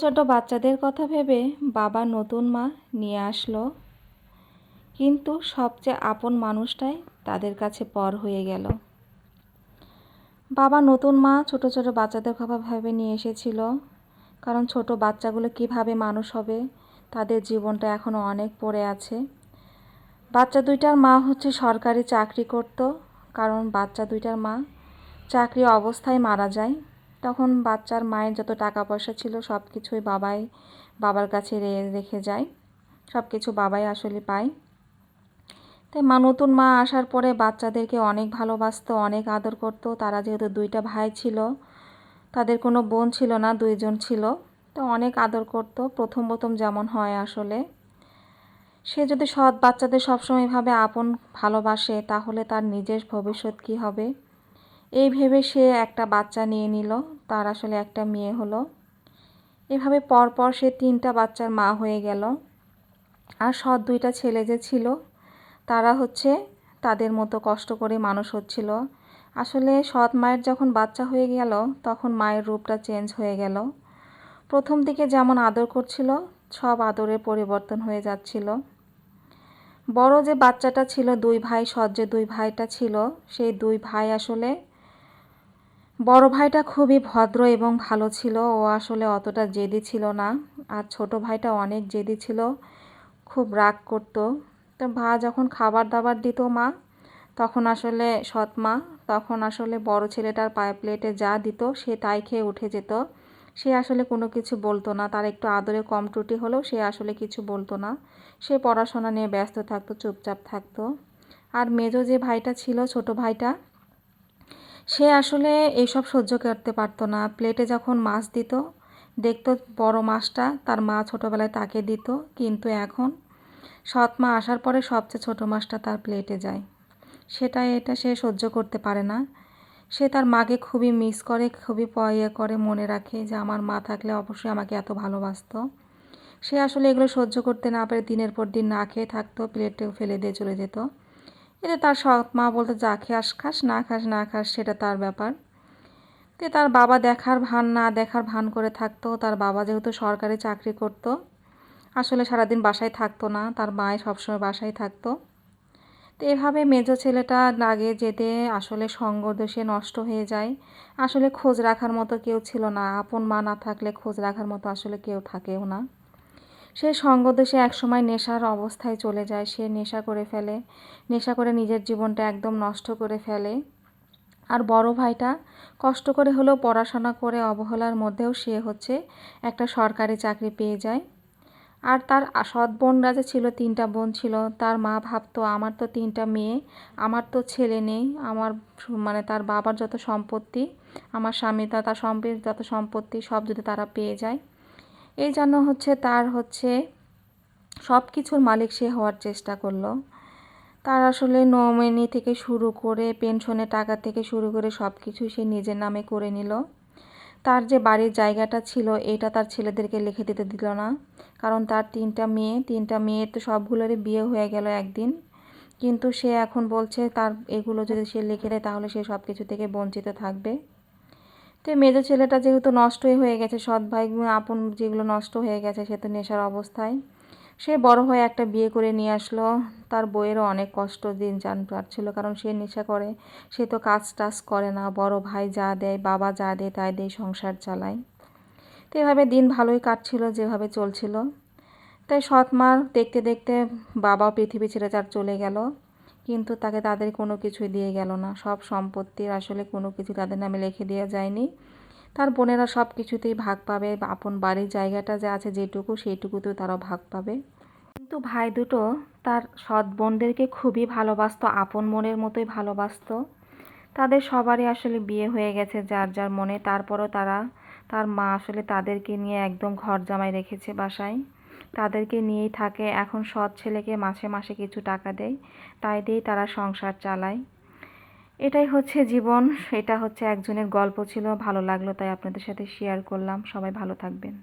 ছোট বাচ্চাদের কথা ভেবে বাবা নতুন মা নিয়ে আসলো। কিন্তু সবচেয়ে আপন মানুষটাই তাদের কাছে পর হয়ে গেল। বাবা নতুন মা ছোট ছোট বাচ্চাদের কথা ভেবে নিয়ে এসেছিল। কারণ ছোট বাচ্চাগুলো কীভাবে মানুষ হবে, তাদের জীবনটা এখনও অনেক পড়ে আছে। বাচ্চা দুইটার মা হচ্ছে সরকারি চাকরি করত, কারণ বাচ্চা দুইটার মা চাকরি অবস্থায় মারা যায়। তখন বাচ্চার মায়ের যত টাকা পয়সা ছিল সব কিছুই বাবাই, বাবার কাছে রেখে যায়। সব কিছু বাবাই আসলে পায়। তাই মা নতুন মা আসার পরে বাচ্চাদেরকে অনেক ভালোবাসতো, অনেক আদর করতো। তারা যেহেতু দুইটা ভাই ছিল, তাদের কোনো বোন ছিল না, দুইজন ছিল। তো অনেক আদর করতো, প্রথম প্রথম যেমন হয় আসলে। সে যদি সৎ বাচ্চাদের সবসময় ভাবে আপন ভালোবাসে, তাহলে তার নিজের ভবিষ্যৎ কী হবে? এই ভেবে সে একটা বাচ্চা নিয়ে নিল। তার আসলে একটা মেয়ে হলো। এভাবে পরপর সে তিনটা বাচ্চার মা হয়ে গেল। আর সৎ দুইটা ছেলে যে ছিল, তারা হচ্ছে তাদের মতো কষ্ট করে মানুষ হচ্ছিল। আসলে সৎ মায়ের যখন বাচ্চা হয়ে গেল, তখন মায়ের রূপটা চেঞ্জ হয়ে গেল। প্রথম দিকে যেমন আদর করছিল, সব আদরের পরিবর্তন হয়ে যাচ্ছিল। বড় যে বাচ্চাটা ছিল, দুই ভাই, সৎ যে দুই ভাইটা ছিল, সেই দুই ভাই আসলে বড় ভাইটা খুবই ভদ্র এবং ভালো ছিল। ও আসলে অতটা জেদি ছিল না। আর ছোট ভাইটা অনেক জেদি ছিল। খুব রাগ করত। তো ভা যখন খাবার দাবার দিত মা, তখন আসলে সৎ মা, তখন আসলে বড় ছেলেটার পায়ে প্লেটে যা দিত, সে তাই খেয়ে উঠে যেত। সে আসলে কোনো কিছু বলতো না। তার একটু আদরে কম ত্রুটি হলেও সে আসলে কিছু বলতো না। সে পড়াশোনা নিয়ে ব্যস্ত থাকতো, চুপচাপ থাকতো। আর মেজো যে ভাইটা ছিল, ছোট ভাইটা সে আসলে এইসব সহ্য করতে পারতো না। প্লেটে যখন মাছ দিত, দেখতো বড় মাছটা তার মা ছোটোবেলায় তাকে দিত, কিন্তু এখন সৎ মা আসার পরে সবচেয়ে ছোটো মাছটা তার প্লেটে যায়। সেটা, এটা সে সহ্য করতে পারে না। সে তার মাকে খুবই মিস করে, খুবই ইয়ে করে, মনে রাখে যে আমার মা থাকলে অবশ্যই আমাকে এত ভালোবাসতো। সে আসলে এগুলো সহ্য করতে না পারে দিনের পর দিন না খেয়ে থাকতো প্লেটেও ফেলে দিয়ে চলে যেত। এতে তার সৎ মা বলতো, যা খাস খাস, না খাস না খাস, সেটা তার ব্যাপার। তে তার বাবা দেখার ভান, না দেখার ভান করে থাকতো। তার বাবা যেহেতু সরকারি চাকরি করতো, আসলে সারাদিন বাসায় থাকতো না। তার মায় সবসময় বাসায় থাকতো। তো এভাবে মেজো ছেলেটা লাগে যেতে আসলে সঙ্গ দোষে নষ্ট হয়ে যায়। আসলে খোঁজ রাখার মতো কেউ ছিল না। আপন মা না থাকলে খোঁজ রাখার মতো আসলে কেউ থাকেও না। সে সঙ্গদোষে একসময় নেশার অবস্থায় চলে যায়। সে নেশা করে ফেলে, নেশা করে নিজের জীবনটা একদম নষ্ট করে ফেলে। আর বড় ভাইটা কষ্ট করে হলেও পড়াশোনা করে অবহেলার মধ্যেও সে হচ্ছে একটা সরকারি চাকরি পেয়ে যায়। আর তার সৎ বোনরা যে ছিল, তিনটা বোন ছিল, তার মা ভাবতো, আমার তো তিনটা মেয়ে, আমার তো ছেলে নেই, আমার মানে তার বাবার যত সম্পত্তি, আমার স্বামী তার সম্পত্তি, যত সম্পত্তি, সব যদি তারা পেয়ে যায়। এই জন্য হচ্ছে তার হচ্ছে সব কিছুর মালিক সে হওয়ার চেষ্টা করল। তার আসলে নমিনি থেকে শুরু করে পেনশনের টাকা থেকে শুরু করে সব কিছুই সে নিজের নামে করে নিল। তার যে বাড়ির জায়গাটা ছিল, এটা তার ছেলেদেরকে লিখে দিতে দিল না। কারণ তার তিনটা মেয়ে, তিনটা মেয়ের তো সবগুলোরই বিয়ে হয়ে গেল একদিন। কিন্তু সে এখন বলছে, তার এগুলো যদি সে লিখে দেয়, তাহলে সে সব কিছু থেকে বঞ্চিত থাকবে। তো মেজো ছেলেটা যেহেতু নষ্টই হয়ে গেছে, সৎ ভাই আপন যেগুলো নষ্ট হয়ে গেছে সে তো নেশার অবস্থায়। সে বড় হয়ে একটা বিয়ে করে নিয়ে আসলো। তার বইয়েরও অনেক কষ্ট দিন জান পারছিল কারণ সে নেশা করে। সে তো কাজ টাজ করে না, বড় ভাই যা দেয়, বাবা যা দেয় তাই দিয়ে সংসার চালায়। তো এভাবে দিন ভালোই কাটছিল, যেভাবে চলছিল। তাই সৎ মার দেখতে দেখতে বাবা পৃথিবী ছেড়ে যার চলে গেল। কিন্তু তাকে তাদের কোনো কিছুই দিয়ে গেল না। সব সম্পত্তির আসলে কোনো কিছু তাদের নামে লিখে দেওয়া যায়নি। তার বোনেরা সব কিছুতেই ভাগ পাবে। আপন বাড়ির জায়গাটা যে আছে যেটুকু, সেইটুকুতেও তারা ভাগ পাবে। কিন্তু ভাই দুটো তার সৎ বোনদেরকে খুবই ভালোবাসতো, আপন মনের মতোই ভালোবাসতো। তাদের সবারই আসলে বিয়ে হয়ে গেছে যার যার মনে। তারপরও তারা, তার মা আসলে তাদেরকে নিয়ে একদম ঘর জামাই রেখেছে বাসায়। তাদেরকে নিয়েই থাকে। এখন সৎ ছেলেকে মাসে মাসে কিছু টাকা দেয়, তাই দিয়েই তারা সংসার চালায়। এটাই হচ্ছে জীবন, এটা হচ্ছে একজনের গল্প ছিল, ভালো লাগল, তাই আপনাদের সাথে শেয়ার করলাম। সবাই ভালো থাকবেন।